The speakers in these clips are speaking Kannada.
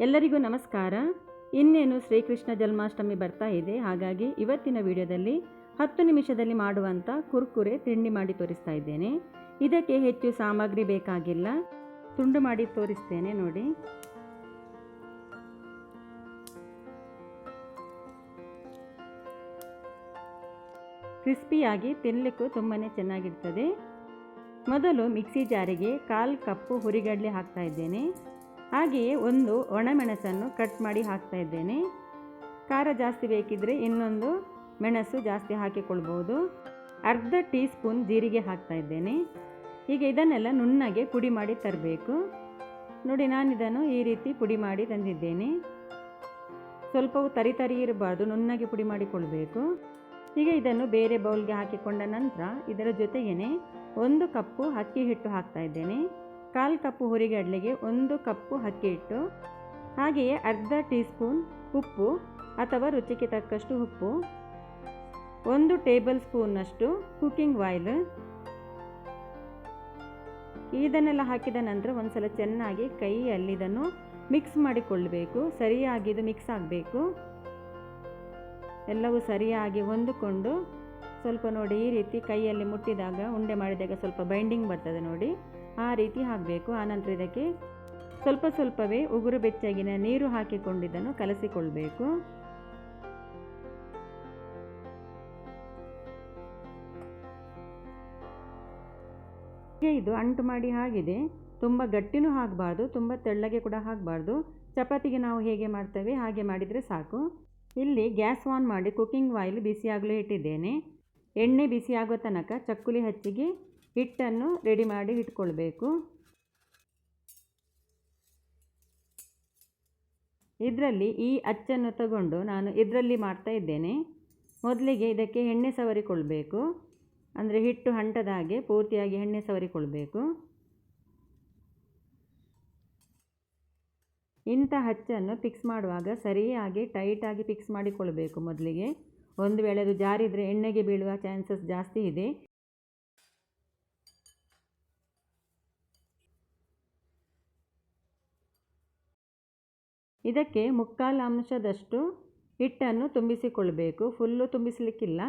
ಎಲ್ಲರಿಗೂ ನಮಸ್ಕಾರ. ಇನ್ನೇನು ಶ್ರೀಕೃಷ್ಣ ಜನ್ಮಾಷ್ಟಮಿ ಬರ್ತಾ ಇದೆ. ಹಾಗಾಗಿ ಇವತ್ತಿನ ವಿಡಿಯೋದಲ್ಲಿ ಹತ್ತು ನಿಮಿಷದಲ್ಲಿ ಮಾಡುವಂಥ ಕುರ್ಕುರೆ ತಿಂಡಿ ಮಾಡಿ ತೋರಿಸ್ತಾ ಇದ್ದೇನೆ. ಇದಕ್ಕೆ ಹೆಚ್ಚು ಸಾಮಗ್ರಿ ಬೇಕಾಗಿಲ್ಲ. ತುಂಡು ಮಾಡಿ ತೋರಿಸ್ತೇನೆ ನೋಡಿ. ಕ್ರಿಸ್ಪಿಯಾಗಿ ತಿನ್ನಲಿಕ್ಕೂ ತುಂಬಾ ಚೆನ್ನಾಗಿರ್ತದೆ. ಮೊದಲು ಮಿಕ್ಸಿ ಜಾರಿಗೆ ಕಾಲು ಕಪ್ಪು ಹುರಿಗಡಲೆ ಹಾಕ್ತಾ ಇದ್ದೇನೆ. ಹಾಗೆಯೇ ಒಂದು ಒಣಮೆಣಸನ್ನು ಕಟ್ ಮಾಡಿ ಹಾಕ್ತಾ ಇದ್ದೇನೆ. ಖಾರ ಜಾಸ್ತಿ ಬೇಕಿದ್ದರೆ ಇನ್ನೊಂದು ಮೆಣಸು ಜಾಸ್ತಿ ಹಾಕಿಕೊಳ್ಬೋದು. ಅರ್ಧ ಟೀ ಸ್ಪೂನ್ ಜೀರಿಗೆ ಹಾಕ್ತಾ ಇದ್ದೇನೆ. ಈಗ ಇದನ್ನೆಲ್ಲ ನುಣ್ಣಗೆ ಪುಡಿ ಮಾಡಿ ತರಬೇಕು. ನೋಡಿ ನಾನು ಇದನ್ನು ಈ ರೀತಿ ಪುಡಿ ಮಾಡಿ ತಂದಿದ್ದೇನೆ. ಸ್ವಲ್ಪವು ತರಿ ತರಿ ಇರಬಾರ್ದು, ನುಣ್ಣಗೆ ಪುಡಿ ಮಾಡಿಕೊಳ್ಬೇಕು. ಈಗ ಇದನ್ನು ಬೇರೆ ಬೌಲ್ಗೆ ಹಾಕಿಕೊಂಡ ನಂತರ ಇದರ ಜೊತೆಗೇ ಒಂದು ಕಪ್ಪು ಅಕ್ಕಿ ಹಿಟ್ಟು ಹಾಕ್ತಾ ಇದ್ದೇನೆ. ಕಾಲು ಕಪ್ಪು ಹುರಿಗಡಲೆಗೆ ಒಂದು ಕಪ್ಪು ಅಕ್ಕಿ ಇಟ್ಟು, ಹಾಗೆಯೇ ಅರ್ಧ ಟೀ ಸ್ಪೂನ್ ಉಪ್ಪು ಅಥವಾ ರುಚಿಗೆ ತಕ್ಕಷ್ಟು ಉಪ್ಪು, ಒಂದು ಟೇಬಲ್ ಸ್ಪೂನ್ನಷ್ಟು ಕುಕ್ಕಿಂಗ್ ಆಯಿಲ್. ಇದನ್ನೆಲ್ಲ ಹಾಕಿದ ನಂತರ ಒಂದ್ಸಲ ಚೆನ್ನಾಗಿ ಕೈಯಲ್ಲಿ ಇದನ್ನು ಮಿಕ್ಸ್ ಮಾಡಿಕೊಳ್ಳಬೇಕು. ಸರಿಯಾಗಿ ಇದು ಮಿಕ್ಸ್ ಆಗಬೇಕು. ಎಲ್ಲವೂ ಸರಿಯಾಗಿ ಹೊಂದಿಕೊಂಡು ಸ್ವಲ್ಪ ನೋಡಿ ಈ ರೀತಿ ಕೈಯಲ್ಲಿ ಮುಟ್ಟಿದಾಗ ಉಂಡೆ ಮಾಡಿದಾಗ ಸ್ವಲ್ಪ ಬೈಂಡಿಂಗ್ ಬರ್ತದೆ ನೋಡಿ. ಆ ರೀತಿ ಹಾಕಬೇಕು. ಆನಂತರ ಇದಕ್ಕೆ ಸ್ವಲ್ಪ ಸ್ವಲ್ಪವೇ ಉಗುರು ಬೆಚ್ಚಗಿನ ನೀರು ಹಾಕಿಕೊಂಡಿದ್ದನ್ನು ಕಲಸಿಕೊಳ್ಬೇಕು. ಇದು ಅಂಟು ಮಾಡಿ ಆಗಿದೆ ತುಂಬ ಗಟ್ಟಿನೂ ಹಾಕಬಾರ್ದು, ತುಂಬ ತೆಳ್ಳಗೆ ಕೂಡ ಹಾಕಬಾರ್ದು. ಚಪಾತಿಗೆ ನಾವು ಹೇಗೆ ಮಾಡ್ತೇವೆ, ಹಾಗೆ ಮಾಡಿದರೆ ಸಾಕು. ಇಲ್ಲಿ ಗ್ಯಾಸ್ ಆನ್ ಮಾಡಿ ಕುಕ್ಕಿಂಗ್ ಆಯಿಲ್ ಬಿಸಿಯಾಗಲು ಇಟ್ಟಿದ್ದೇನೆ. ಎಣ್ಣೆ ಬಿಸಿಯಾಗೋ ತನಕ ಚಕ್ಕುಲಿ ಹಚ್ಚಿಗೆ ಹಿಟ್ಟನ್ನು ರೆಡಿ ಮಾಡಿ ಇಟ್ಕೊಳ್ಬೇಕು. ಇದರಲ್ಲಿ ಈ ಅಚ್ಚನ್ನು ತಗೊಂಡು ನಾನು ಇದರಲ್ಲಿ ಮಾಡ್ತಾ ಇದ್ದೇನೆ. ಮೊದಲಿಗೆ ಇದಕ್ಕೆ ಎಣ್ಣೆ ಸವರಿಕೊಳ್ಬೇಕು. ಅಂದರೆ ಹಿಟ್ಟು ಹಂಟದ ಹಾಗೆ ಪೂರ್ತಿಯಾಗಿ ಎಣ್ಣೆ ಸವರಿಕೊಳ್ಬೇಕು. ಇಂಥ ಹಚ್ಚನ್ನು ಫಿಕ್ಸ್ ಮಾಡುವಾಗ ಸರಿಯಾಗಿ ಟೈಟಾಗಿ ಫಿಕ್ಸ್ ಮಾಡಿಕೊಳ್ಬೇಕು ಮೊದಲಿಗೆ. ಒಂದು ವೇಳೆ ಅದು ಜಾರಿದರೆ ಎಣ್ಣೆಗೆ ಬೀಳುವ ಚಾನ್ಸಸ್ ಜಾಸ್ತಿ ಇದೆ. ಇದಕ್ಕೆ ಮುಕ್ಕಾಲು ಅಂಶದಷ್ಟು ಹಿಟ್ಟನ್ನು ತುಂಬಿಸಿಕೊಳ್ಳಬೇಕು ಫುಲ್ಲು ತುಂಬಿಸಲಿಕ್ಕಿಲ್ಲ.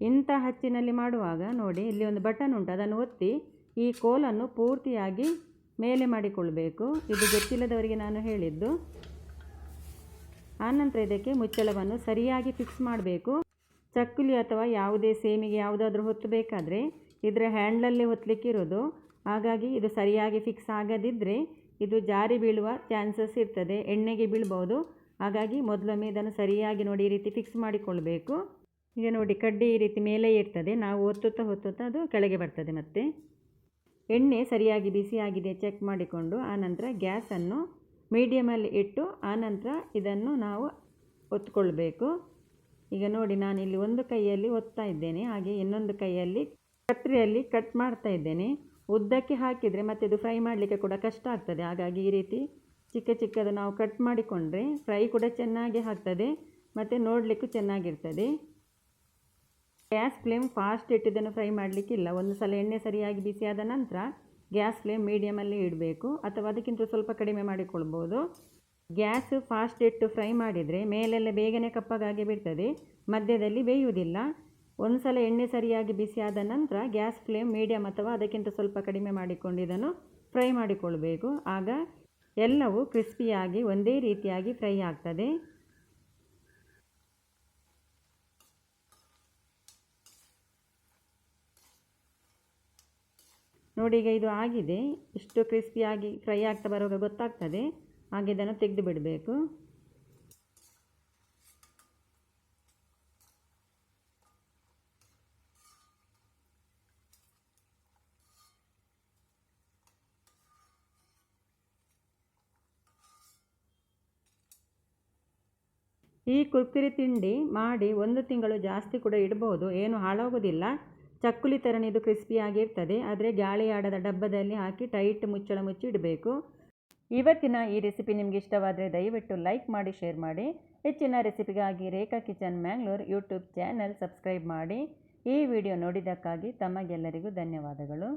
ಇಂಥ ಹಚ್ಚಿನಲ್ಲಿ ಮಾಡುವಾಗ ನೋಡಿ, ಇಲ್ಲಿ ಒಂದು ಬಟನ್ ಉಂಟು. ಅದನ್ನು ಒತ್ತಿ ಈ ಕೋಲನ್ನು ಪೂರ್ತಿಯಾಗಿ ಮೇಲೆ ಮಾಡಿಕೊಳ್ಬೇಕು. ಇದು ಗೊತ್ತಿಲ್ಲದವರಿಗೆ ನಾನು ಹೇಳಿದ್ದು. ಆನಂತರ ಇದಕ್ಕೆ ಮುಚ್ಚಳವನ್ನು ಸರಿಯಾಗಿ ಫಿಕ್ಸ್ ಮಾಡಬೇಕು. ಚಕ್ಕುಲಿ ಅಥವಾ ಯಾವುದೇ ಸೇಮಿಗೆ ಯಾವುದಾದ್ರೂ ಹೊತ್ತಬೇಕಾದ್ರೆ ಇದರ ಹ್ಯಾಂಡ್ಲಲ್ಲೇ ಹೊತ್ತಲಿಕ್ಕಿರೋದು ಹಾಗಾಗಿ ಇದು ಸರಿಯಾಗಿ ಫಿಕ್ಸ್ ಆಗದಿದ್ದರೆ ಇದು ಜಾರಿ ಬೀಳುವ ಚಾನ್ಸಸ್ ಇರ್ತದೆ. ಎಣ್ಣೆಗೆ ಬೀಳ್ಬೋದು. ಹಾಗಾಗಿ ಮೊದಲೊಮ್ಮೆ ಇದನ್ನು ಸರಿಯಾಗಿ ನೋಡಿ ಈ ರೀತಿ ಫಿಕ್ಸ್ ಮಾಡಿಕೊಳ್ಬೇಕು. ಈಗ ನೋಡಿ, ಕಡ್ಡಿ ಈ ರೀತಿ ಮೇಲೆ ಇರ್ತದೆ. ನಾವು ಒತ್ತುತ್ತಾ ಹೊತ್ತುತ್ತಾ ಅದು ಕೆಳಗೆ ಬರ್ತದೆ ಮತ್ತೆ. ಎಣ್ಣೆ ಸರಿಯಾಗಿ ಬಿಸಿಯಾಗಿದೆ ಚೆಕ್ ಮಾಡಿಕೊಂಡು ಆನಂತರ ಗ್ಯಾಸನ್ನು ಮೀಡಿಯಮಲ್ಲಿ ಇಟ್ಟು ಆನಂತರ ಇದನ್ನು ನಾವು ಒತ್ಕೊಳ್ಬೇಕು. ಈಗ ನೋಡಿ ನಾನು ಇಲ್ಲಿ ಒಂದು ಕೈಯಲ್ಲಿ ಒತ್ತಾ ಇದ್ದೇನೆ. ಹಾಗೆ ಇನ್ನೊಂದು ಕೈಯಲ್ಲಿ ಕತ್ರಿಯಲ್ಲಿ ಕಟ್ ಮಾಡ್ತಾ ಇದ್ದೇನೆ. ಉದ್ದಕ್ಕೆ ಹಾಕಿದರೆ ಮತ್ತೆ ಇದು ಫ್ರೈ ಮಾಡಲಿಕ್ಕೆ ಕೂಡ ಕಷ್ಟ ಆಗ್ತದೆ. ಹಾಗಾಗಿ ಈ ರೀತಿ ಚಿಕ್ಕ ಚಿಕ್ಕದು ನಾವು ಕಟ್ ಮಾಡಿಕೊಂಡ್ರೆ ಫ್ರೈ ಕೂಡ ಚೆನ್ನಾಗಿ ಆಗ್ತದೆ, ಮತ್ತು ನೋಡಲಿಕ್ಕೂ ಚೆನ್ನಾಗಿರ್ತದೆ. ಗ್ಯಾಸ್ ಫ್ಲೇಮ್ ಫಾಸ್ಟ್ ಇಟ್ಟಿದ್ದನ್ನು ಫ್ರೈ ಮಾಡಲಿಕ್ಕಿಲ್ಲ. ಒಂದು ಸಲ ಎಣ್ಣೆ ಸರಿಯಾಗಿ ಬಿಸಿಯಾದ ನಂತರ ಗ್ಯಾಸ್ ಫ್ಲೇಮ್ ಮೀಡಿಯಮಲ್ಲಿ ಇಡಬೇಕು ಅಥವಾ ಅದಕ್ಕಿಂತ ಸ್ವಲ್ಪ ಕಡಿಮೆ ಮಾಡಿಕೊಳ್ಬೋದು. ಗ್ಯಾಸ್ ಫಾಸ್ಟ್ ಇಟ್ಟು ಫ್ರೈ ಮಾಡಿದರೆ ಮೇಲೆಲ್ಲ ಬೇಗನೆ ಕಪ್ಪಗಾಗಿ ಬಿಡ್ತದೆ, ಮಧ್ಯದಲ್ಲಿ ಬೇಯುವುದಿಲ್ಲ. ಒಂದು ಸಲ ಎಣ್ಣೆ ಸರಿಯಾಗಿ ಬಿಸಿಯಾದ ನಂತರ ಗ್ಯಾಸ್ ಫ್ಲೇಮ್ ಮೀಡಿಯಮ್ ಅಥವಾ ಅದಕ್ಕಿಂತ ಸ್ವಲ್ಪ ಕಡಿಮೆ ಮಾಡಿಕೊಂಡು ಇದನ್ನು ಫ್ರೈ ಮಾಡಿಕೊಳ್ಬೇಕು. ಆಗ ಎಲ್ಲವೂ ಕ್ರಿಸ್ಪಿಯಾಗಿ ಒಂದೇ ರೀತಿಯಾಗಿ ಫ್ರೈ ಆಗ್ತದೆ. ನೋಡಿ ಈಗ ಇದು ಆಗಿದೆ. ಇಷ್ಟು ಕ್ರಿಸ್ಪಿಯಾಗಿ ಫ್ರೈ ಆಗ್ತಾ ಬರುವಾಗ ಗೊತ್ತಾಗ್ತದೆ. ಹಾಗೆ ಇದನ್ನು ತೆಗೆದು ಬಿಡಬೇಕು. ಈ ಕುರ್ಕುರಿ ತಿಂಡಿ ಮಾಡಿ ಒಂದು ತಿಂಗಳು ಜಾಸ್ತಿ ಕೂಡ ಇಡ್ಬೋದು. ಏನು ಹಾಳಾಗೋದಿಲ್ಲ. ಚಕ್ಕುಲಿ ಥರನೇ ಇದು ಕ್ರಿಸ್ಪಿಯಾಗಿರ್ತದೆ ಆದರೆ ಗಾಳಿ ಆಡದ ಡಬ್ಬದಲ್ಲಿ ಹಾಕಿ ಟೈಟ್ ಮುಚ್ಚಳ ಮುಚ್ಚಿ ಇಡಬೇಕು. ಇವತ್ತಿನ ಈ ರೆಸಿಪಿ ನಿಮಗೆ ಇಷ್ಟವಾದರೆ ದಯವಿಟ್ಟು ಲೈಕ್ ಮಾಡಿ ಶೇರ್ ಮಾಡಿ. ಹೆಚ್ಚಿನ ರೆಸಿಪಿಗಾಗಿ Rekha kitchen Mangalore YouTube channel subscribe ಮಾಡಿ. ಈ ವಿಡಿಯೋ ನೋಡಿದ್ದಕ್ಕಾಗಿ ತಮಗೆಲ್ಲರಿಗೂ ಧನ್ಯವಾದಗಳು.